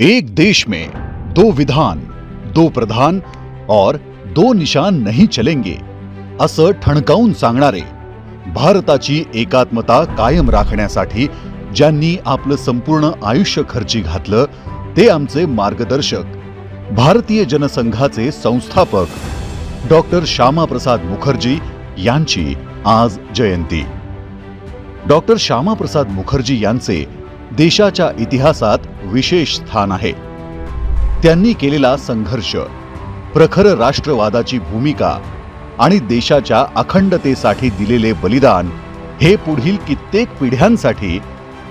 एक देश में दो विधान, दो प्रधान और दो निशान नहीं चलेंगे। असं ठणकावून सांगणारे, भारताची एकात्मता कायम राखण्यासाठी ज्यांनी आपलं संपूर्ण आयुष्य खर्ची घातलं, ते आमचे मार्गदर्शक, भारतीय जनसंघाचे संस्थापक डॉक्टर श्यामाप्रसाद मुखर्जी यांची आज जयंती. डॉक्टर श्यामाप्रसाद मुखर्जी यांचे देशाच्या इतिहासात विशेष स्थान आहे. त्यांनी केलेला संघर्ष प्रखर राष्ट्रवादाची भूमिका आणि देशाच्या अखंडतेसाठी दिलेले बलिदान हे पुढील कित्येक पिढ्यांसाठी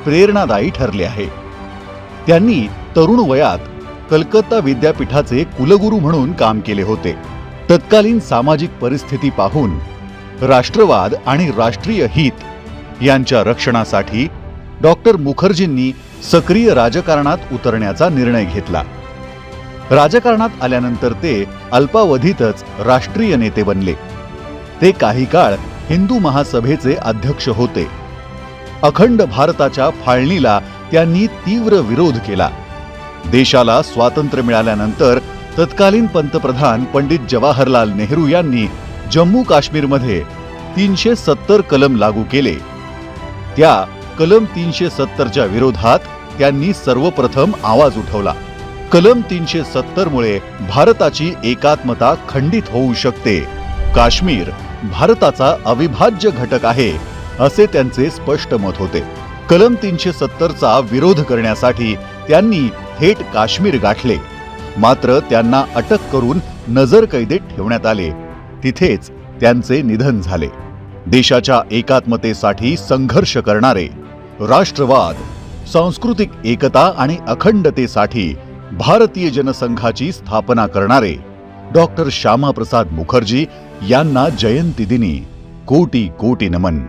प्रेरणादायी ठरले आहे. त्यांनी तरुण वयात कलकत्ता विद्यापीठाचे कुलगुरू म्हणून काम केले होते. तत्कालीन सामाजिक परिस्थिती पाहून राष्ट्रवाद आणि राष्ट्रीय हित यांच्या रक्षणासाठी डॉक्टर मुखर्जींनी सक्रिय राजकारणात उतरण्याचा निर्णय घेतला. राजकारणात आल्यानंतर ते अल्पावधीतच राष्ट्रीय नेते बनले. ते काही काळ हिंदू महासभेचे अध्यक्ष होते. अखंड भारताच्या फाळणीला त्यांनी तीव्र विरोध केला. देशाला स्वातंत्र्य मिळाल्यानंतर तत्कालीन पंतप्रधान पंडित जवाहरलाल नेहरू यांनी जम्मू काश्मीरमध्ये तीनशे सत्तर कलम लागू केले. त्या कलम तीनशे सत्तरच्या विरोधात त्यांनी सर्वप्रथम आवाज उठवला. कलम तीनशे सत्तर मुळे भारताची एकात्मता खंडित होऊ शकते. काश्मीर भारताचा अविभाज्य घटक आहे असे त्यांचे स्पष्ट मत होते. कलम तीनशे सत्तरचा विरोध करण्यासाठी त्यांनी थेट काश्मीर गाठले. मात्र त्यांना अटक करून नजरकैदेत ठेवण्यात आले. तिथेच त्यांचे निधन झाले. देशाच्या एकात्मतेसाठी संघर्ष करणारे राष्ट्रवाद सांस्कृतिक एकता आणि अखंडतेसाठी भारतीय जनसंघाची स्थापना करणारे डॉक्टर श्यामाप्रसाद मुखर्जी यांना जयंती दिनी कोटी कोटी नमन.